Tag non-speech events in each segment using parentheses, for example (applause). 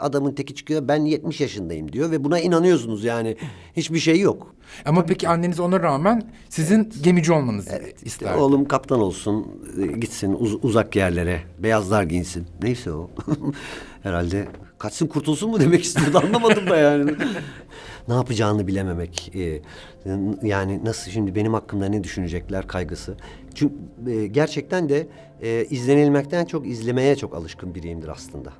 adamın teki çıkıyor ben 70 yaşındayım diyor ve buna inanıyorsunuz yani. Hiçbir şey yok. Ama peki anneniz ona rağmen sizin gemici olmanızı İşte isterdi. oğlum kaptan olsun, e, gitsin uz- uzak yerlere, beyazlar giyinsin. Neyse o. (laughs) Herhalde kaçsın kurtulsun mu demek istiyordu anlamadım da yani. (laughs) ne yapacağını bilememek. e, yani nasıl şimdi benim hakkımda ne düşünecekler kaygısı. Çünkü e, gerçekten de e, izlenilmekten çok izlemeye çok alışkın biriyimdir aslında.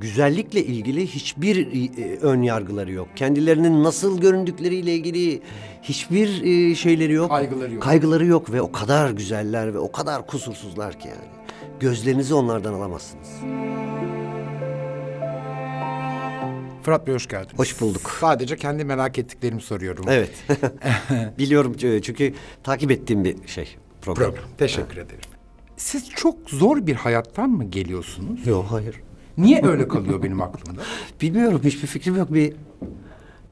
Güzellikle ilgili hiçbir e, ön yargıları yok. Kendilerinin nasıl göründükleriyle ilgili hiçbir e, şeyleri yok. Kaygıları yok. Kaygıları yok ve o kadar güzeller ve o kadar kusursuzlar ki yani. Gözlerinizi onlardan alamazsınız. Fırat Bey hoş geldiniz. Hoş bulduk. Sadece kendi merak ettiklerimi soruyorum. Evet. (laughs) (laughs) Biliyorum e, çünkü takip ettiğim bir şey program. Program. Teşekkür ederim. Siz çok zor bir hayattan mı geliyorsunuz? Yok hayır. Niye öyle kalıyor benim aklımda? (laughs) Bilmiyorum hiçbir fikrim yok bir.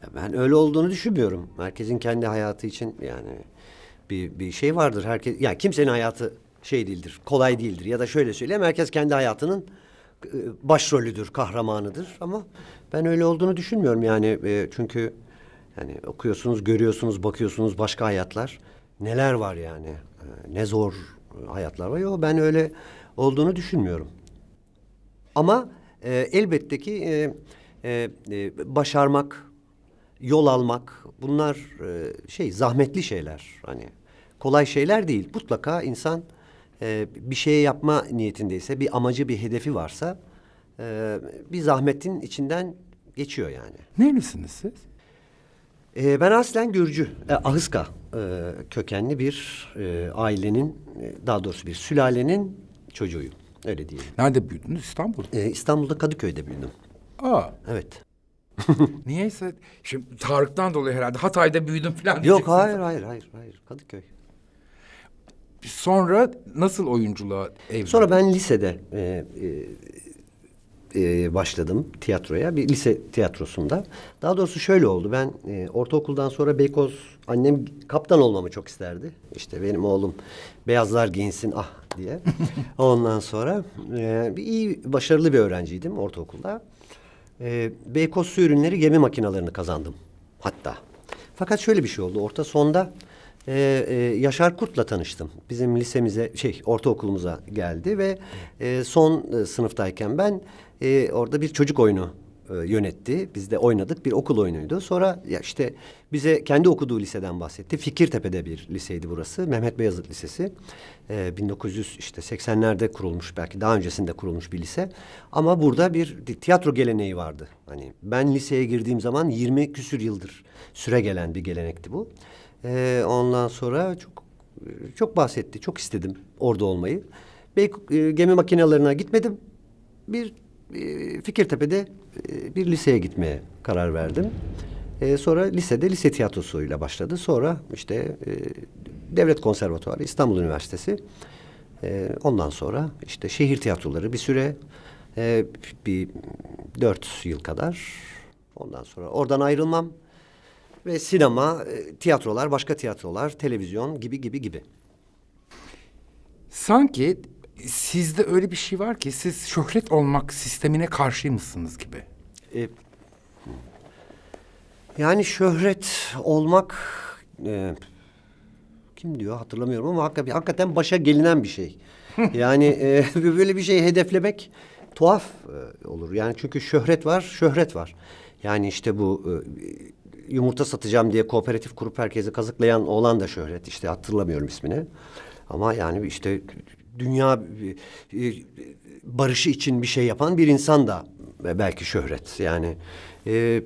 Ya Ben öyle olduğunu düşünmüyorum. Herkesin kendi hayatı için yani bir bir şey vardır. Herkes yani kimsenin hayatı şey değildir, kolay değildir ya da şöyle söyleyeyim herkes kendi hayatının e, başrolüdür, kahramanıdır ama ben öyle olduğunu düşünmüyorum yani e, çünkü yani okuyorsunuz, görüyorsunuz, bakıyorsunuz başka hayatlar neler var yani. E, Ne zor hayatlar var. Yok ben öyle olduğunu düşünmüyorum. Ama e, elbette ki e, e, e, başarmak, yol almak bunlar e, şey zahmetli şeyler. Hani kolay şeyler değil. Mutlaka insan e, bir şey yapma niyetindeyse, bir amacı, bir hedefi varsa e, bir zahmetin içinden geçiyor yani. Nerelisiniz siz? E, ben aslen Gürcü, e, Ahıska e, kökenli bir e, ailenin, e, daha doğrusu bir sülalenin çocuğuyum. Öyle diyelim. Nerede büyüdünüz? İstanbul'da. E, İstanbul'da Kadıköy'de büyüdüm. Aa, Evet. (laughs) niyeyse şimdi Tarık'tan dolayı herhalde Hatay'da büyüdüm falan Yok hayır hayır hayır hayır Kadıköy. Sonra nasıl oyunculuğa evlendiniz? Sonra ben lisede e, e, e, başladım tiyatroya bir lise tiyatrosunda. Daha doğrusu şöyle oldu ben e, ortaokuldan sonra Beykoz annem kaptan olmamı çok isterdi. İşte benim oğlum beyazlar giyinsin ah diye. Ondan sonra e, iyi başarılı bir öğrenciydim ortaokulda. E, Beykoz Su Ürünleri gemi makinalarını kazandım hatta. Fakat şöyle bir şey oldu. Orta sonda e, e, Yaşar Kurt'la tanıştım. Bizim lisemize, şey ortaokulumuza geldi ve e, son e, sınıftayken ben e, orada bir çocuk oyunu e, yönetti. Biz de oynadık. Bir okul oyunuydu. Sonra ya işte bize kendi okuduğu liseden bahsetti. Fikirtepe'de bir liseydi burası. Mehmet Beyazıt Lisesi. E, 1900 işte 80'lerde kurulmuş belki daha öncesinde kurulmuş bir lise. Ama burada bir tiyatro geleneği vardı. Hani ben liseye girdiğim zaman 20 küsür yıldır süre gelen bir gelenekti bu. E, ondan sonra çok çok bahsetti. Çok istedim orada olmayı. Bey, e, gemi makinelerine gitmedim. Bir Fikirtepe'de e, bir liseye gitmeye karar verdim. E, sonra lisede lise tiyatrosuyla başladı. Sonra işte e, Devlet Konservatuarı, İstanbul Üniversitesi. E, ondan sonra işte şehir tiyatroları bir süre e, bir dört yıl kadar. Ondan sonra oradan ayrılmam ve sinema, tiyatrolar, başka tiyatrolar, televizyon gibi gibi gibi. Sanki sizde öyle bir şey var ki siz şöhret olmak sistemine karşıymışsınız gibi. E, yani şöhret olmak e, kim diyor hatırlamıyorum ama hakikaten, hakikaten başa gelinen bir şey. (laughs) Yani e, (laughs) böyle bir şey hedeflemek tuhaf e, olur. Yani çünkü şöhret var, şöhret var. Yani işte bu e, yumurta satacağım diye kooperatif kurup herkesi kazıklayan oğlan da şöhret. İşte hatırlamıyorum ismini. Ama yani işte dünya e, e, barışı için bir şey yapan bir insan da belki şöhret. Yani e,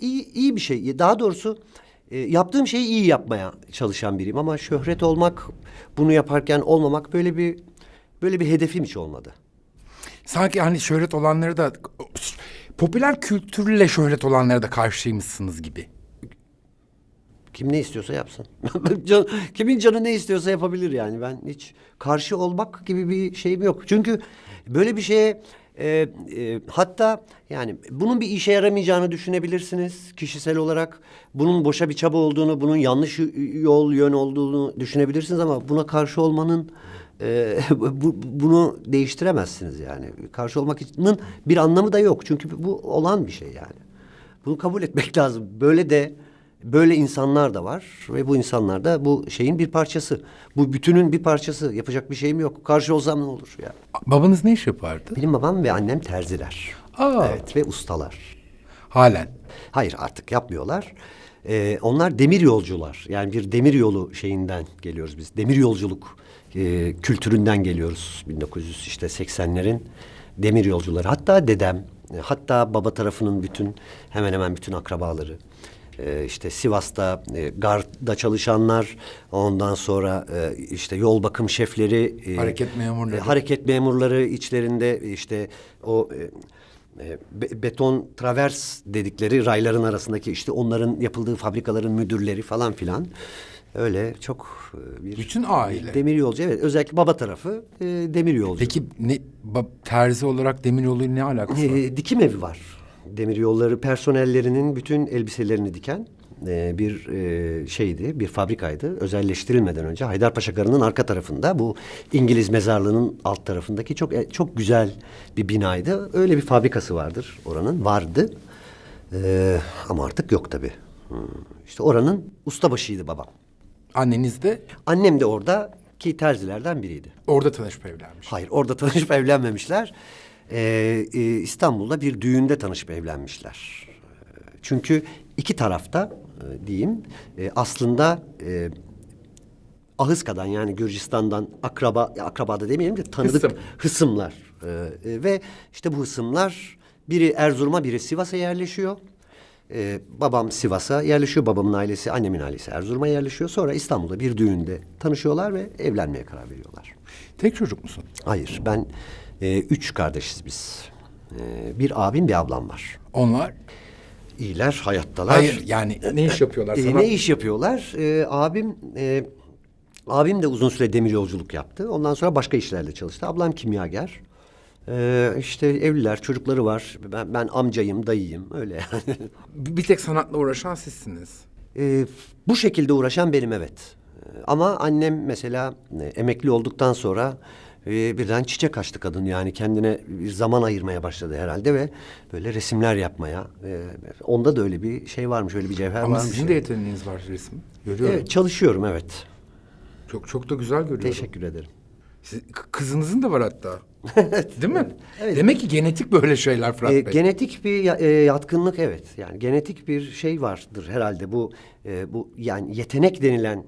iyi, iyi bir şey. Daha doğrusu e, yaptığım şeyi iyi yapmaya çalışan biriyim ama şöhret olmak, bunu yaparken olmamak böyle bir böyle bir hedefim hiç olmadı. Sanki hani şöhret olanları da popüler kültürle şöhret olanlara da karşıymışsınız gibi. Kim ne istiyorsa yapsın. (laughs) Can- Kimin canı ne istiyorsa yapabilir yani. Ben hiç karşı olmak gibi bir şeyim yok. Çünkü böyle bir şeye e, e, hatta yani bunun bir işe yaramayacağını düşünebilirsiniz kişisel olarak. Bunun boşa bir çaba olduğunu, bunun yanlış yol yön olduğunu düşünebilirsiniz ama buna karşı olmanın e, (laughs) bu, bunu değiştiremezsiniz yani. Karşı olmanın bir anlamı da yok. Çünkü bu olan bir şey yani. Bunu kabul etmek (laughs) lazım. Böyle de böyle insanlar da var ve bu insanlar da bu şeyin bir parçası. Bu bütünün bir parçası. Yapacak bir şeyim yok. Karşı olsam ne olur ya? Babanız ne iş yapardı? Benim babam ve annem terziler. Aa. Evet ve ustalar. Halen. Hayır artık yapmıyorlar. Ee, onlar demir yolcular. Yani bir demir yolu şeyinden geliyoruz biz. Demir yolculuk e, kültüründen geliyoruz. 1900 işte 80'lerin demir yolcuları. Hatta dedem, e, hatta baba tarafının bütün hemen hemen bütün akrabaları. E, işte Sivas'ta e, garda çalışanlar, ondan sonra e, işte yol bakım şefleri, e, Hareket memurları. e, hareket memurları içlerinde işte o e, e, be- beton travers dedikleri rayların arasındaki işte onların yapıldığı fabrikaların müdürleri falan filan. Öyle çok e, bir Bütün aile. demir yolcu evet özellikle baba tarafı e, demir yolcu. Peki ne terzi olarak demir yoluyla ne alakası var? E, dikim evi var. Demir yolları personellerinin bütün elbiselerini diken e, bir e, şeydi, bir fabrikaydı. Özelleştirilmeden önce Haydarpaşa Garı'nın arka tarafında bu İngiliz mezarlığının alt tarafındaki çok e, çok güzel bir binaydı. Öyle bir fabrikası vardır oranın, vardı. E, ama artık yok tabii. Hmm. İşte oranın ustabaşıydı babam. Anneniz de Annem de orada ki terzilerden biriydi. orada tanışıp evlenmiş. Hayır orada tanışıp evlenmemişler. Ee, e, İstanbul'da bir düğünde tanışıp evlenmişler. Çünkü iki tarafta e, diyeyim e, aslında e, Ahıska'dan yani Gürcistan'dan akraba akraba da demeyelim de tanıdık Hısım. hısımlar Ee, e, ve işte bu hısımlar biri Erzurum'a biri Sivas'a yerleşiyor. Ee, babam Sivas'a yerleşiyor. Babamın ailesi, annemin ailesi Erzurum'a yerleşiyor. Sonra İstanbul'da bir düğünde tanışıyorlar ve evlenmeye karar veriyorlar. Tek çocuk musun? Hayır, ben e, üç kardeşiz biz. E, bir abim, bir ablam var. Onlar? İyiler, hayattalar. Hayır yani ne iş yapıyorlar? E, Sana... ne iş yapıyorlar? E, abim e, abim de uzun süre demir yolculuk yaptı. Ondan sonra başka işlerde çalıştı. Ablam kimyager. E, işte evliler, çocukları var. Ben, ben amcayım, dayıyım. Öyle yani. (laughs) Bir tek sanatla uğraşan sizsiniz. E, bu şekilde uğraşan benim evet. Ama annem mesela e, emekli olduktan sonra e, birden çiçek açtı kadın. Yani kendine bir zaman ayırmaya başladı herhalde ve böyle resimler yapmaya. e, onda da öyle bir şey varmış, öyle bir cevher Ama varmış. sizin de yeteneğiniz var resim. Görüyorum. Evet, çalışıyorum evet. Çok çok da güzel görüyorum. Teşekkür ederim. Siz- kızınızın da var hatta. Değil mi? Evet. Demek ki genetik böyle şeyler Fırat E, Bey. genetik bir e, yatkınlık evet. Yani genetik bir şey vardır herhalde bu e, bu yani yetenek denilen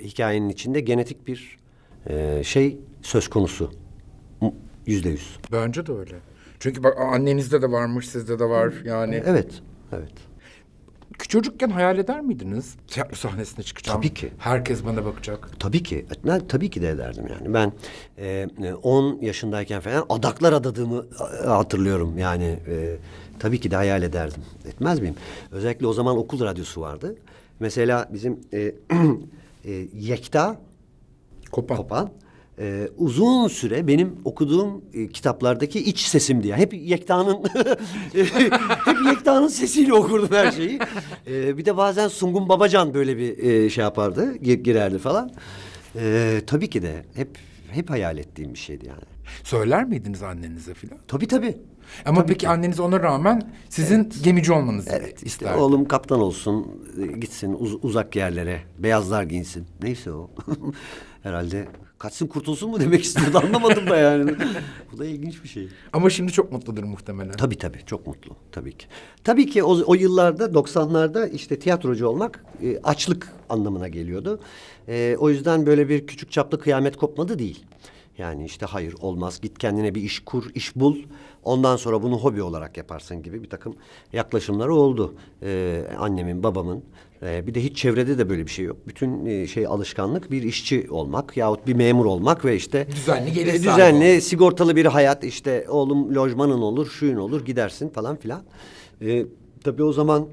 hikayenin içinde genetik bir e, şey söz konusu. Yüzde yüz. Bence de öyle. Çünkü bak annenizde de varmış, sizde de var yani. Evet, evet. Çocukken hayal eder miydiniz? Tiyatro sahnesine çıkacağım. Tabii ki. Herkes bana bakacak. Tabii ki. Ben, tabii ki de ederdim yani. Ben e, e, 10 yaşındayken falan adaklar adadığımı e, hatırlıyorum. Yani e, tabii ki de hayal ederdim. Etmez miyim? Özellikle o zaman okul radyosu vardı. Mesela bizim e, (clears throat) e, Yekta Kopan. Kopan e, uzun süre benim okuduğum e, kitaplardaki iç sesim diye. Hep Yekta'nın (laughs) hep Yekta'nın sesiyle okurdum her şeyi. E, bir de bazen Sungun Babacan böyle bir e, şey yapardı, gi- girerdi falan. E, tabii ki de hep hep hayal ettiğim bir şeydi yani. Söyler miydiniz annenize filan? Tabii tabii. Ama Tabii peki ki. anneniz ona rağmen sizin gemici olmanızı Evet işte isterdi. oğlum kaptan olsun, e, gitsin uz- uzak yerlere, beyazlar giyinsin. Neyse o. (laughs) Herhalde kaçsın kurtulsun mu demek istiyordu anlamadım da yani. (laughs) Bu da ilginç bir şey. Ama şimdi çok mutludur muhtemelen. Tabii tabii çok mutlu tabii ki. Tabii ki o, o yıllarda 90'larda işte tiyatrocu olmak e, açlık anlamına geliyordu. E, o yüzden böyle bir küçük çaplı kıyamet kopmadı değil. Yani işte hayır olmaz git kendine bir iş kur, iş bul. Ondan sonra bunu hobi olarak yaparsın gibi bir takım yaklaşımları oldu. E, annemin, babamın. E, bir de hiç çevrede de böyle bir şey yok. Bütün e, şey alışkanlık bir işçi olmak yahut bir memur olmak ve işte Düzenli gelir düzenli sigortalı bir hayat işte oğlum lojmanın olur, şuyun olur gidersin falan filan. Ee, tabii o zaman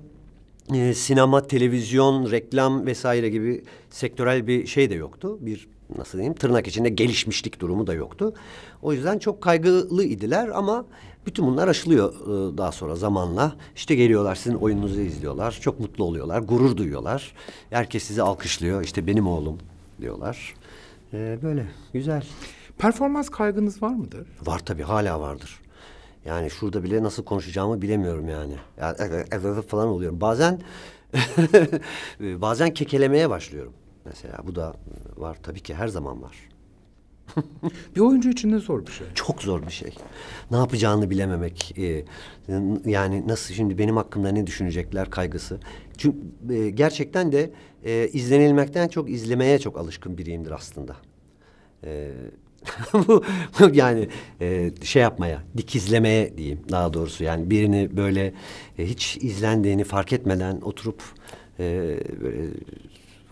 e, sinema, televizyon, reklam vesaire gibi sektörel bir şey de yoktu. Bir nasıl diyeyim tırnak içinde gelişmişlik durumu da yoktu. O yüzden çok kaygılı idiler ama bütün bunlar aşılıyor e, daha sonra zamanla. İşte geliyorlar sizin oyununuzu izliyorlar. Çok mutlu oluyorlar. Gurur duyuyorlar. Herkes sizi alkışlıyor. İşte benim oğlum diyorlar. E, böyle güzel. Performans kaygınız var mıdır? Var tabii hala vardır. Yani şurada bile nasıl konuşacağımı bilemiyorum yani. Ya, e, falan oluyorum. Bazen (laughs) bazen kekelemeye başlıyorum. Mesela bu da var tabii ki her zaman var. (laughs) Bir oyuncu için de zor bir şey. Çok zor bir şey. Ne yapacağını bilememek. e, yani nasıl şimdi benim hakkımda ne düşünecekler kaygısı. Çünkü e, gerçekten de e, izlenilmekten çok izlemeye çok alışkın biriyimdir aslında. E, (laughs) bu yani e, şey yapmaya, dikizlemeye diyeyim daha doğrusu. Yani birini böyle e, hiç izlendiğini fark etmeden oturup e, böyle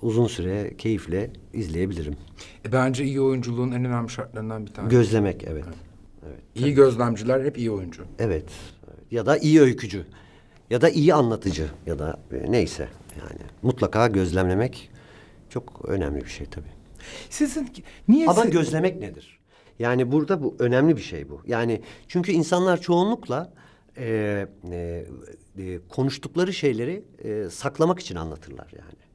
uzun süre keyifle izleyebilirim. E, bence iyi oyunculuğun en önemli şartlarından bir tanesi. Gözlemek evet. Evet. iyi gözlemciler hep iyi oyuncu. Evet. evet. Ya da iyi öykücü. Ya da iyi anlatıcı. Ya da e, neyse. Yani mutlaka gözlemlemek çok önemli bir şey tabii. Sizin niye Ama gözlemek nedir? Yani burada bu önemli bir şey bu. Yani çünkü insanlar çoğunlukla e, e, e, konuştukları şeyleri e, saklamak için anlatırlar yani.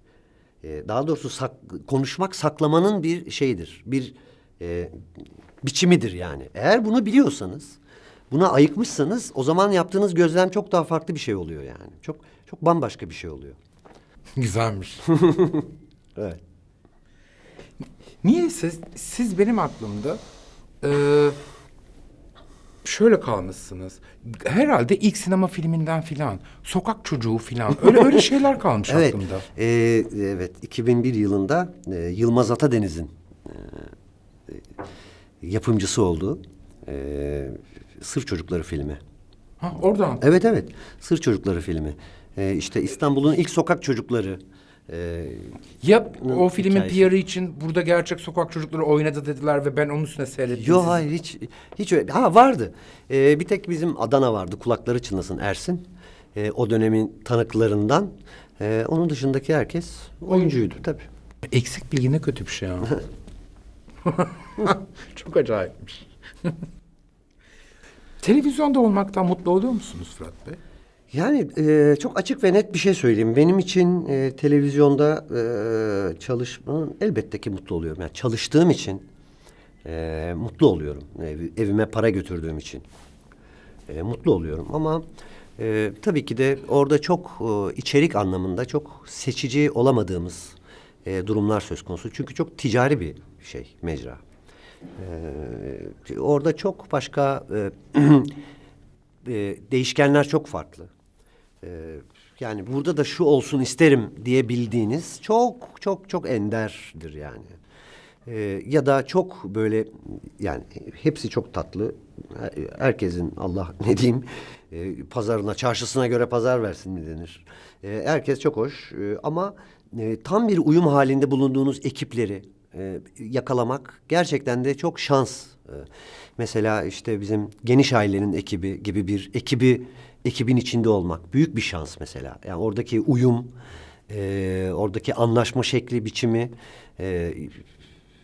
E, daha doğrusu sak- konuşmak saklamanın bir şeyidir. Bir e, biçimidir yani. Eğer bunu biliyorsanız, buna ayıkmışsanız o zaman yaptığınız gözlem çok daha farklı bir şey oluyor yani. Çok çok bambaşka bir şey oluyor. (laughs) Güzelmiş. (laughs) Evet. Niye siz, siz benim aklımda e, şöyle kalmışsınız. Herhalde ilk sinema filminden filan, sokak çocuğu filan öyle öyle (laughs) şeyler kalmış Evet, aklımda. e, evet. 2001 yılında e, Yılmaz Atadeniz'in e, e, yapımcısı olduğu e, Sır Çocukları filmi. Ha, oradan. Evet evet, Sır Çocukları filmi. E, işte İstanbul'un ilk sokak çocukları. E, Ya o filmin hikayesi. PR'ı için burada gerçek sokak çocukları oynadı dediler ve ben onun üstüne seyrettim. Yo sizi. hayır hiç hiç öyle. Ha vardı. E, bir tek bizim Adana vardı. Kulakları çınlasın Ersin. E, o dönemin tanıklarından. E, onun dışındaki herkes oyuncuydu tabii. Eksik bilgi ne kötü bir şey ya. (laughs) (laughs) Çok acayipmiş. (laughs) Televizyonda olmaktan mutlu oluyor musunuz Fırat Bey? Yani e, çok açık ve net bir şey söyleyeyim. Benim için e, televizyonda e, çalışmanın elbette ki mutlu oluyorum. Yani çalıştığım için e, mutlu oluyorum. Ev- evime para götürdüğüm için e, mutlu oluyorum. Ama e, tabii ki de orada çok e, içerik anlamında çok seçici olamadığımız e, durumlar söz konusu. Çünkü çok ticari bir şey mecra. E, orada çok başka e, (clears throat) e, değişkenler çok farklı. Ee, yani burada da şu olsun isterim diyebildiğiniz çok çok çok enderdir yani. Ee, ya da çok böyle yani hepsi çok tatlı. Her- Herkesin Allah ne diyeyim e, pazarına çarşısına göre pazar versin mi denir. Ee, herkes çok hoş Ee, ama e, tam bir uyum halinde bulunduğunuz ekipleri e, yakalamak gerçekten de çok şans. Ee, mesela işte bizim geniş ailenin ekibi gibi bir ekibi ekibin içinde olmak büyük bir şans mesela. Yani oradaki uyum, e, oradaki anlaşma şekli, biçimi e,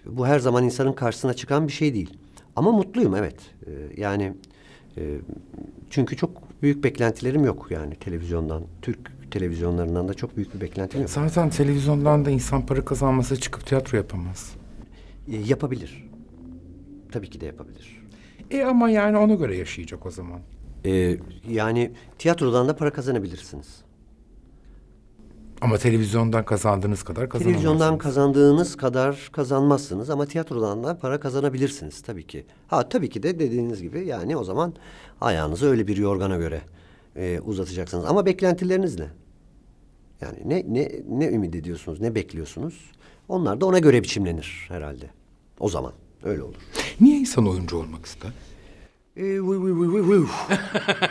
bu her zaman insanın karşısına çıkan bir şey değil. Ama mutluyum evet. E, yani e, çünkü çok büyük beklentilerim yok yani televizyondan, Türk televizyonlarından da çok büyük bir beklentim yok. Zaten televizyondan da insan para kazanması çıkıp tiyatro yapamaz. E, yapabilir. Tabii ki de yapabilir. E ama yani ona göre yaşayacak o zaman. E, yani tiyatrodan da para kazanabilirsiniz. Ama televizyondan kazandığınız kadar kazanamazsınız. Televizyondan kazandığınız kadar kazanmazsınız ama tiyatrodan da para kazanabilirsiniz tabii ki. Ha tabii ki de dediğiniz gibi yani o zaman ayağınızı öyle bir yorgana göre e, uzatacaksınız. Ama beklentileriniz ne? Yani ne ne ne ümit ediyorsunuz, ne bekliyorsunuz? Onlar da ona göre biçimlenir herhalde. O zaman öyle olur. Niye insan oyuncu olmak ister?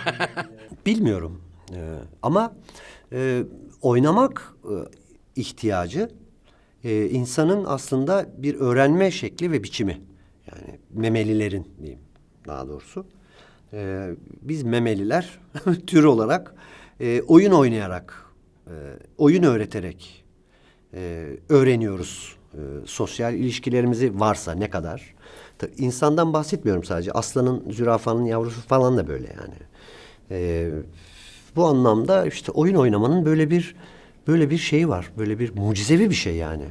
(laughs) Bilmiyorum. E, ama e, oynamak e, ihtiyacı e, insanın aslında bir öğrenme şekli ve biçimi. Yani memelilerin diyeyim daha doğrusu. E, biz memeliler (laughs) tür olarak e, oyun oynayarak, e, oyun öğreterek e, öğreniyoruz E, sosyal ilişkilerimizi varsa ne kadar. Tabii insandan bahsetmiyorum sadece. Aslanın, zürafanın yavrusu falan da böyle yani. E, bu anlamda işte oyun oynamanın böyle bir böyle bir şeyi var. Böyle bir mucizevi bir şey yani.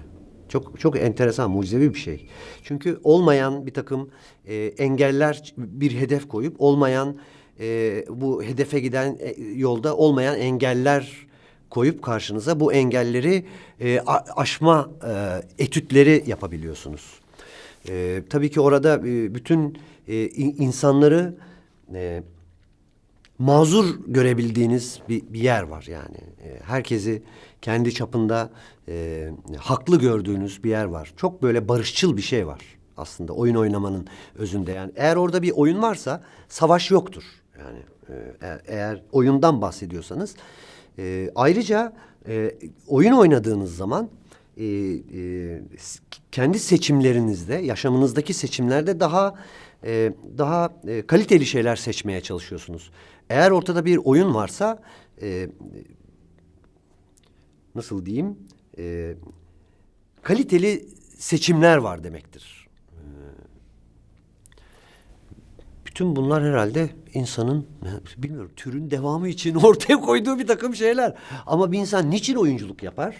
Çok çok enteresan, mucizevi bir şey. Çünkü olmayan bir takım e, engeller bir hedef koyup olmayan e, bu hedefe giden e, yolda olmayan engeller koyup karşınıza bu engelleri e, aşma e, etütleri yapabiliyorsunuz. E, tabii ki orada e, bütün e, in- insanları e, mazur görebildiğiniz bir, bir yer var yani. E, herkesi kendi çapında e, haklı gördüğünüz bir yer var. Çok böyle barışçıl bir şey var aslında oyun oynamanın özünde. Yani eğer orada bir oyun varsa savaş yoktur. Yani e, eğer, eğer oyundan bahsediyorsanız. E, ayrıca e, oyun oynadığınız zaman e, e, kendi seçimlerinizde, yaşamınızdaki seçimlerde daha e, daha e, kaliteli şeyler seçmeye çalışıyorsunuz. Eğer ortada bir oyun varsa e, nasıl diyeyim e, kaliteli seçimler var demektir. E, bütün bunlar herhalde insanın bilmiyorum türün devamı için (laughs) ortaya koyduğu bir takım şeyler. Ama bir insan niçin oyunculuk yapar?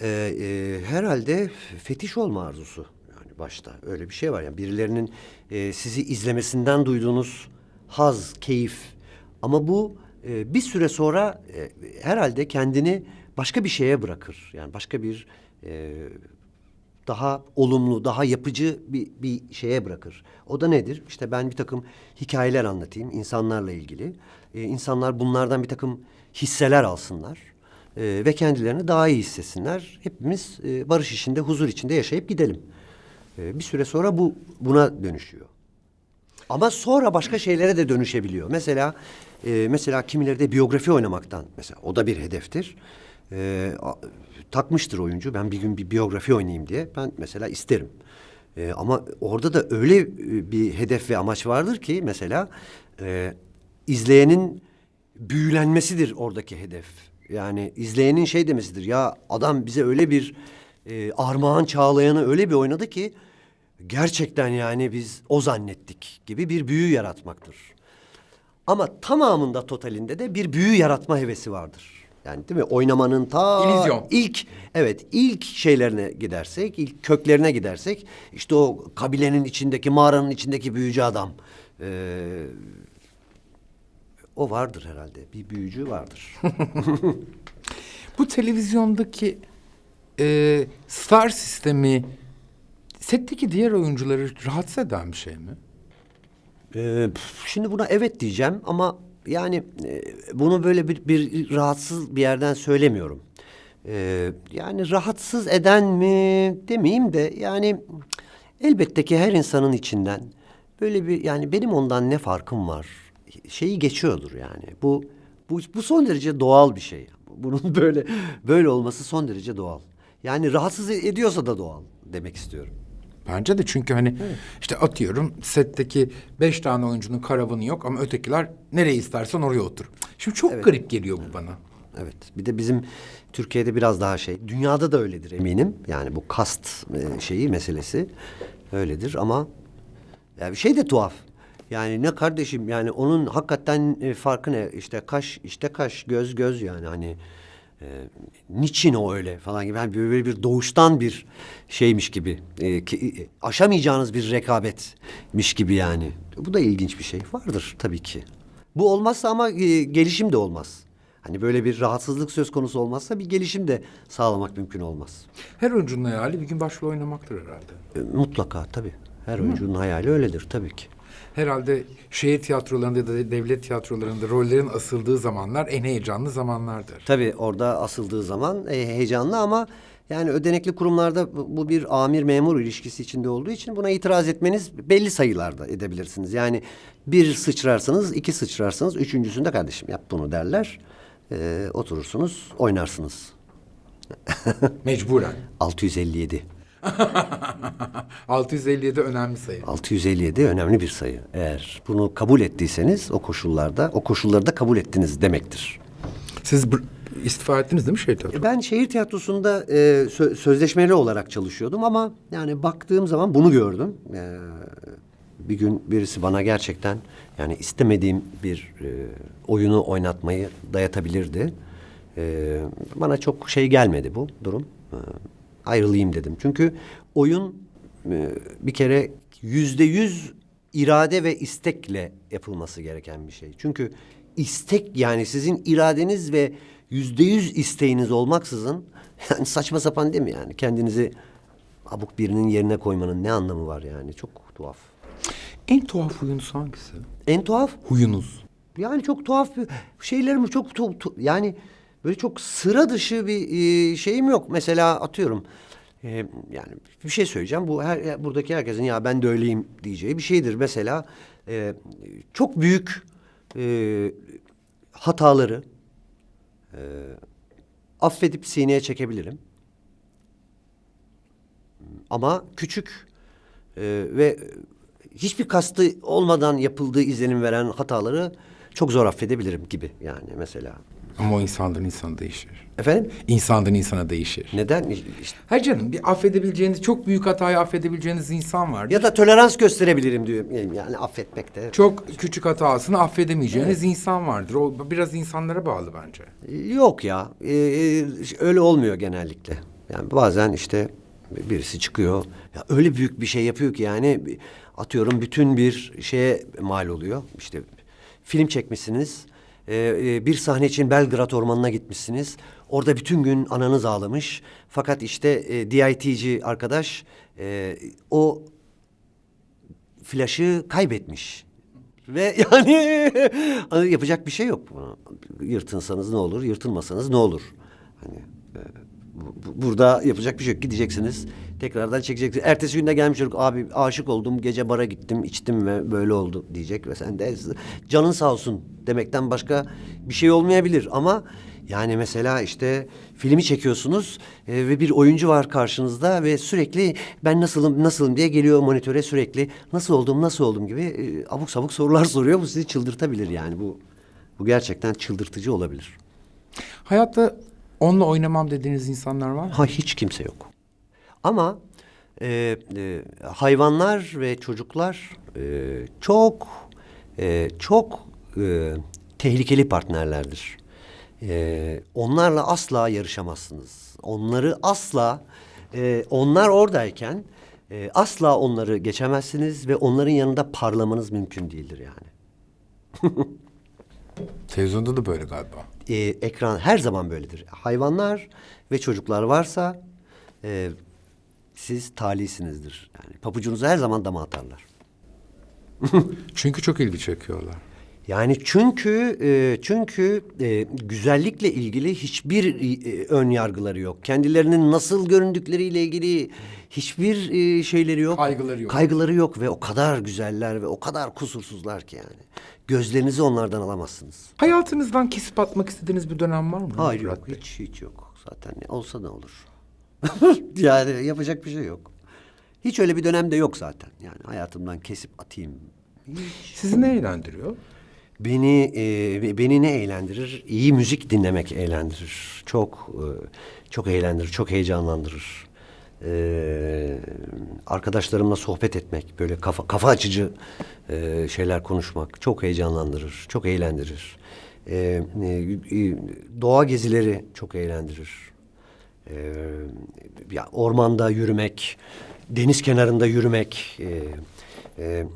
Ee, e, herhalde fetiş olma arzusu yani başta öyle bir şey var yani birilerinin e, sizi izlemesinden duyduğunuz haz, keyif ama bu e, bir süre sonra e, herhalde kendini başka bir şeye bırakır yani başka bir e, daha olumlu, daha yapıcı bir, bir şeye bırakır. O da nedir? İşte ben bir takım hikayeler anlatayım insanlarla ilgili. Ee, insanlar bunlardan bir takım hisseler alsınlar. Ee, ve kendilerini daha iyi hissetsinler. Hepimiz e, barış içinde, huzur içinde yaşayıp gidelim. Ee, bir süre sonra bu buna dönüşüyor. Ama sonra başka şeylere de dönüşebiliyor. Mesela e, mesela kimileri de biyografi oynamaktan mesela o da bir hedeftir. E, a- takmıştır oyuncu ben bir gün bir biyografi oynayayım diye ben mesela isterim. E, ama orada da öyle e, bir hedef ve amaç vardır ki mesela e, izleyenin büyülenmesidir oradaki hedef. Yani izleyenin şey demesidir ya adam bize öyle bir e, armağan çağlayanı öyle bir oynadı ki gerçekten yani biz o zannettik gibi bir büyü yaratmaktır. Ama tamamında totalinde de bir büyü yaratma hevesi vardır. Yani değil mi? Oynamanın ta İllüzyon. ilk evet ilk şeylerine gidersek, ilk köklerine gidersek işte o kabilenin içindeki mağaranın içindeki büyücü adam. Ee, o vardır herhalde. Bir büyücü vardır. (laughs) Bu televizyondaki e, star sistemi setteki diğer oyuncuları rahatsız eden bir şey mi? Ee, şimdi buna evet diyeceğim ama yani e, bunu böyle bir, bir rahatsız bir yerden söylemiyorum. Ee, yani rahatsız eden mi demeyeyim de yani elbette ki her insanın içinden böyle bir yani benim ondan ne farkım var şeyi geçiyordur yani. Bu bu bu son derece doğal bir şey. Bunun (laughs) böyle böyle olması son derece doğal. Yani rahatsız ediyorsa da doğal demek istiyorum. Bence de çünkü hani işte atıyorum setteki beş tane oyuncunun karavanı yok ama ötekiler nereye istersen oraya otur. Şimdi çok garip geliyor bu bana. Evet. Bir de bizim Türkiye'de biraz daha şey. Dünyada da öyledir eminim. Yani bu kast e, şeyi meselesi öyledir ama ya bir şey de tuhaf. Yani ne kardeşim yani onun hakikaten e, farkı ne? İşte kaş, işte kaş, göz göz yani hani e, niçin o öyle falan gibi. Yani böyle bir doğuştan bir şeymiş gibi. E, ki- e, aşamayacağınız bir rekabetmiş gibi yani. Bu da ilginç bir şey. Vardır tabii ki. Bu olmazsa ama e, gelişim de olmaz. Hani böyle bir rahatsızlık söz konusu olmazsa bir gelişim de sağlamak mümkün olmaz. Her oyuncunun hayali bir gün başrol oynamaktır herhalde. E, mutlaka tabii. Her oyuncunun hayali öyledir tabii ki. Herhalde şehir tiyatrolarında ya da devlet tiyatrolarında rollerin asıldığı zamanlar en heyecanlı zamanlardır. Tabii orada asıldığı zaman e, heyecanlı ama yani ödenekli kurumlarda bu, bir amir memur ilişkisi içinde olduğu için buna itiraz etmeniz belli sayılarda edebilirsiniz. Yani bir sıçrarsanız, iki sıçrarsanız, üçüncüsünde kardeşim yap bunu derler. E, oturursunuz, oynarsınız. (laughs) Mecburen. 657. (laughs) 657 önemli sayı. 657 önemli bir sayı. Eğer bunu kabul ettiyseniz o koşullarda, o koşulları da kabul ettiniz demektir. Siz istifa ettiniz değil mi şey tiyatro? Ben şehir tiyatrosunda e, sö- sözleşmeli olarak çalışıyordum ama yani baktığım zaman bunu gördüm. E, bir gün birisi bana gerçekten yani istemediğim bir e, oyunu oynatmayı dayatabilirdi. E, bana çok şey gelmedi bu durum. E, ayrılayım dedim. Çünkü oyun e, bir kere yüzde yüz irade ve istekle yapılması gereken bir şey. Çünkü istek yani sizin iradeniz ve yüzde yüz isteğiniz olmaksızın (laughs) yani saçma sapan değil mi yani kendinizi abuk birinin yerine koymanın ne anlamı var yani çok tuhaf. En tuhaf huyunuz hangisi? En tuhaf Huyunuz. yani çok tuhaf bir şeylerim çok tu- tu- yani böyle çok sıra dışı bir e, şeyim yok. Mesela atıyorum e, yani bir şey söyleyeceğim. Bu her buradaki herkesin ya ben de öyleyim diyeceği bir şeydir. Mesela e, çok büyük e, hataları e, affedip sineye çekebilirim. Ama küçük e, ve hiçbir kastı olmadan yapıldığı izlenim veren hataları çok zor affedebilirim gibi yani mesela. Ama o insandan insana değişir. Efendim? İnsandan insana değişir. Neden? İşte- Hayır canım bir affedebileceğiniz, çok büyük hatayı affedebileceğiniz insan var. ya da tolerans gösterebilirim diyorum. Yani affetmekte. Çok küçük hatasını affedemeyeceğiniz insan vardır. O biraz insanlara bağlı bence. Yok ya. Ee, e, öyle olmuyor genellikle. Yani bazen işte birisi çıkıyor. Ya öyle büyük bir şey yapıyor ki yani atıyorum bütün bir şeye mal oluyor. İşte film çekmişsiniz. Ee, e, bir sahne için Belgrad Ormanı'na gitmişsiniz. Orada bütün gün ananız ağlamış. Fakat işte e, DIT'ci arkadaş e, o flaşı kaybetmiş. Ve (laughs) yani hani yapacak bir şey yok. Yırtınsanız ne olur, yırtılmasanız ne olur? Hani e, bu- burada yapacak bir şey yok. Gideceksiniz, tekrardan çekeceksiniz. Ertesi günde gelmiş çocuk, abi aşık oldum, gece bara gittim, içtim ve böyle oldu diyecek. Ve sen de canın sağ olsun demekten başka bir şey olmayabilir. Ama yani mesela işte filmi çekiyorsunuz e, ve bir oyuncu var karşınızda ve sürekli ben nasılım nasılım diye geliyor monitöre sürekli nasıl oldum nasıl oldum gibi e, abuk sabuk sorular (laughs) soruyor. Bu sizi çıldırtabilir yani bu bu gerçekten çıldırtıcı olabilir. Hayatta onunla oynamam dediğiniz insanlar var mı? Ha hiç kimse yok. Ama e, e, hayvanlar ve çocuklar e, çok e, çok e, tehlikeli partnerlerdir. E, onlarla asla yarışamazsınız. Onları asla e, onlar oradayken e, asla onları geçemezsiniz ve onların yanında parlamanız mümkün değildir yani. (laughs) Televizyonda da böyle galiba. e, ekran her zaman böyledir. Hayvanlar ve çocuklar varsa e, siz talisinizdir. Yani papucunuzu her zaman dama atarlar. (laughs) Çünkü çok ilgi çekiyorlar. Yani çünkü e, çünkü e, güzellikle ilgili hiçbir e, ön yargıları yok. Kendilerinin nasıl göründükleriyle ilgili hiçbir e, şeyleri yok. Kaygıları yok. Kaygıları yok ve o kadar güzeller ve o kadar kusursuzlar ki yani. Gözlerinizi onlardan alamazsınız. Hayatınızdan kesip atmak istediğiniz bir dönem var mı? Hayır Murat yok Bey? hiç hiç yok zaten olsa ne olur. (laughs) yani yapacak bir şey yok. Hiç öyle bir dönemde yok zaten. Yani hayatımdan kesip atayım. Sizi ne eğlendiriyor? Beni e, beni ne eğlendirir? İyi müzik dinlemek eğlendirir. Çok e, çok eğlendirir, çok heyecanlandırır. E, arkadaşlarımla sohbet etmek, böyle kafa kafa açıcı e, şeyler konuşmak çok heyecanlandırır, çok eğlendirir. E, e, e, doğa gezileri çok eğlendirir. E, ya ormanda yürümek, deniz kenarında yürümek, e, e,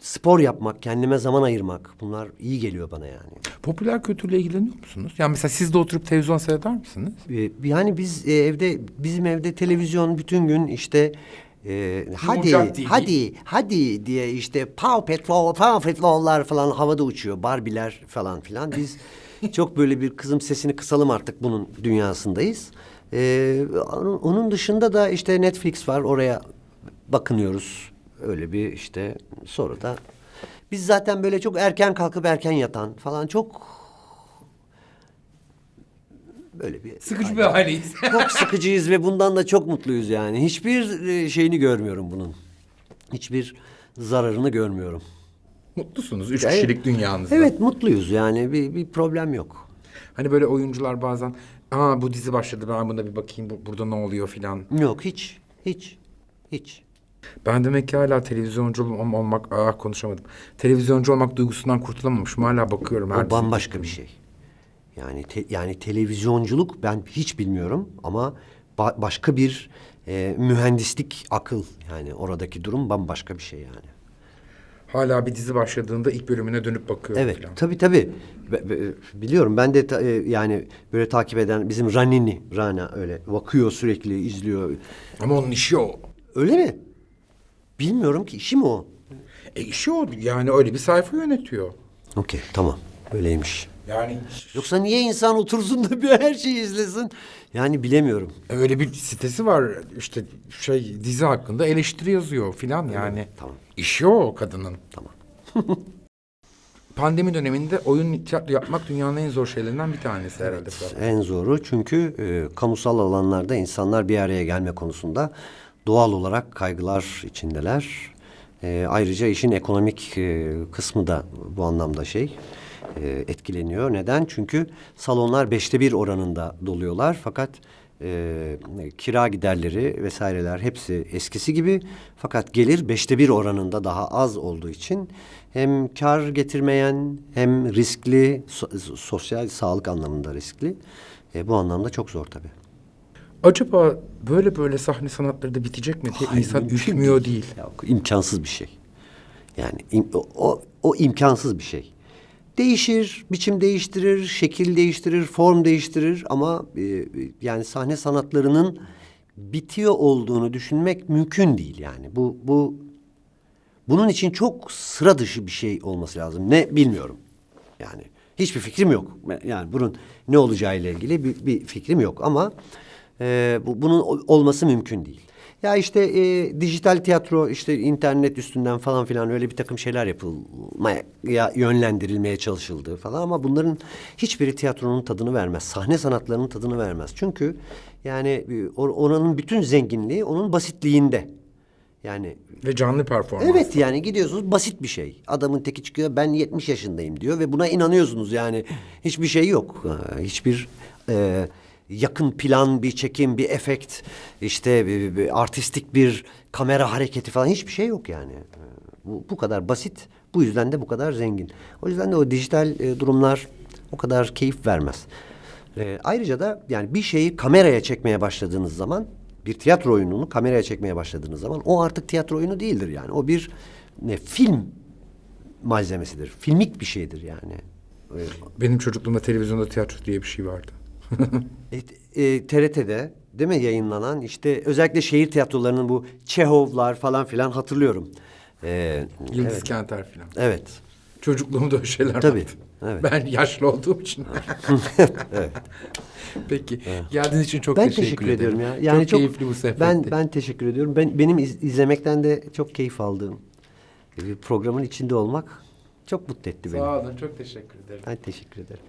spor yapmak, kendime zaman ayırmak bunlar iyi geliyor bana yani. Popüler kültürle ilgileniyor musunuz? Yani mesela siz de oturup televizyon seyreder misiniz? E, yani biz e, evde bizim evde televizyon bütün gün işte e, hadi hadi hadi diye işte Paw Patrol, Paw Patrol'lar falan havada uçuyor. Barbie'ler falan filan. Biz (laughs) çok böyle bir kızım sesini kısalım artık bunun dünyasındayız. E, onun- dışında da işte Netflix var oraya bakınıyoruz. Öyle bir işte sonra da biz zaten böyle çok erken kalkıp erken yatan falan çok böyle bir Sıkıcı bir aileyiz. (laughs) çok sıkıcıyız ve bundan da çok mutluyuz yani. Hiçbir e, şeyini görmüyorum bunun. Hiçbir zararını görmüyorum. Mutlusunuz üç Evet. kişilik dünyanızda. Evet mutluyuz yani bir, bir problem yok. Hani böyle oyuncular bazen aa bu dizi başladı ben buna bir bakayım bu- burada ne oluyor filan. Yok hiç. Hiç. Hiç. Ben demek ki hala televizyoncu ol- olmak, ah konuşamadım. Televizyoncu olmak duygusundan kurtulamamışım. Hala bakıyorum her O bambaşka bir şey. Yani te- yani televizyonculuk ben hiç bilmiyorum ama ba- başka bir e, mühendislik akıl yani oradaki durum bambaşka bir şey yani. Hala bir dizi başladığında ilk bölümüne dönüp bakıyorum Evet filan. tabii tabii Be- be- biliyorum ben de ta- e, yani böyle takip eden bizim Ranini Rana öyle bakıyor sürekli izliyor. Ama onun işi o. Öyle mi? Bilmiyorum ki işi mi o? E işi o. Yani öyle bir sayfa yönetiyor. Okey tamam öyleymiş. Yani Yoksa niye insan otursun da bir her şeyi izlesin? Yani bilemiyorum. öyle bir sitesi var işte şey dizi hakkında eleştiri yazıyor filan yani. tamam. İşi o kadının. Tamam. (laughs) Pandemi döneminde oyun tiyatro yapmak dünyanın en zor şeylerinden bir tanesi herhalde. Fırat. En zoru çünkü e, kamusal alanlarda insanlar bir araya gelme konusunda doğal olarak kaygılar içindeler. E, ayrıca işin ekonomik e, kısmı da bu anlamda şey e, etkileniyor. Neden? Çünkü salonlar beşte bir oranında doluyorlar fakat e, kira giderleri vesaireler hepsi eskisi gibi fakat gelir beşte bir oranında daha az olduğu için hem kar getirmeyen hem riskli so- sosyal sağlık anlamında riskli e, bu anlamda çok zor tabii. Acaba böyle böyle sahne sanatları da bitecek mi diye Hayır, insan üşümüyor değil. Ya, imkansız bir şey. Yani im- o, o imkansız bir şey. Değişir, biçim değiştirir, şekil değiştirir, form değiştirir ama e, yani sahne sanatlarının bitiyor olduğunu düşünmek mümkün değil yani. Bu bu bunun için çok sıra dışı bir şey olması lazım. Ne bilmiyorum. Yani hiçbir fikrim yok. Yani bunun ne olacağı ile ilgili bir, bir fikrim yok ama e, bu, bunun ol- olması mümkün değil. Ya işte e, dijital tiyatro işte internet üstünden falan filan öyle bir takım şeyler yapılmaya yönlendirilmeye çalışıldı falan ama bunların hiçbiri tiyatronun tadını vermez. Sahne sanatlarının tadını vermez. Çünkü yani e, or- oranın bütün zenginliği onun basitliğinde. Yani Ve canlı performans. Evet yani gidiyorsunuz basit bir şey. Adamın teki çıkıyor ben 70 yaşındayım diyor ve buna inanıyorsunuz yani. Hiçbir şey yok. Hiçbir e, yakın plan, bir çekim, bir efekt, işte bir, bir artistik bir kamera hareketi falan hiçbir şey yok yani. E, Bu, bu kadar basit. Bu yüzden de bu kadar zengin. O yüzden de o dijital e, durumlar o kadar keyif vermez. E, ayrıca da yani bir şeyi kameraya çekmeye başladığınız zaman bir tiyatro oyununu kameraya çekmeye başladığınız zaman o artık tiyatro oyunu değildir yani. O bir ne, film malzemesidir. Filmik bir şeydir yani. E, Benim çocukluğumda televizyonda tiyatro diye bir şey vardı. (laughs) E, e, TRT'de değil mi yayınlanan işte özellikle şehir tiyatrolarının bu Çehovlar falan filan hatırlıyorum. E, Yıldız evet. Kenter falan. Evet. Çocukluğumda öyle şeyler Tabii, vardı. evet. Ben yaşlı olduğum için. (laughs) evet. Peki. Geldiğiniz için çok ben teşekkür, teşekkür, ediyorum ya. Yani çok, keyifli bu sohbetti. Ben ben teşekkür ediyorum. Ben benim iz- izlemekten de çok keyif aldığım bir programın içinde olmak çok mutlu etti beni. Sağ olun. Çok teşekkür ederim. Ben teşekkür ederim.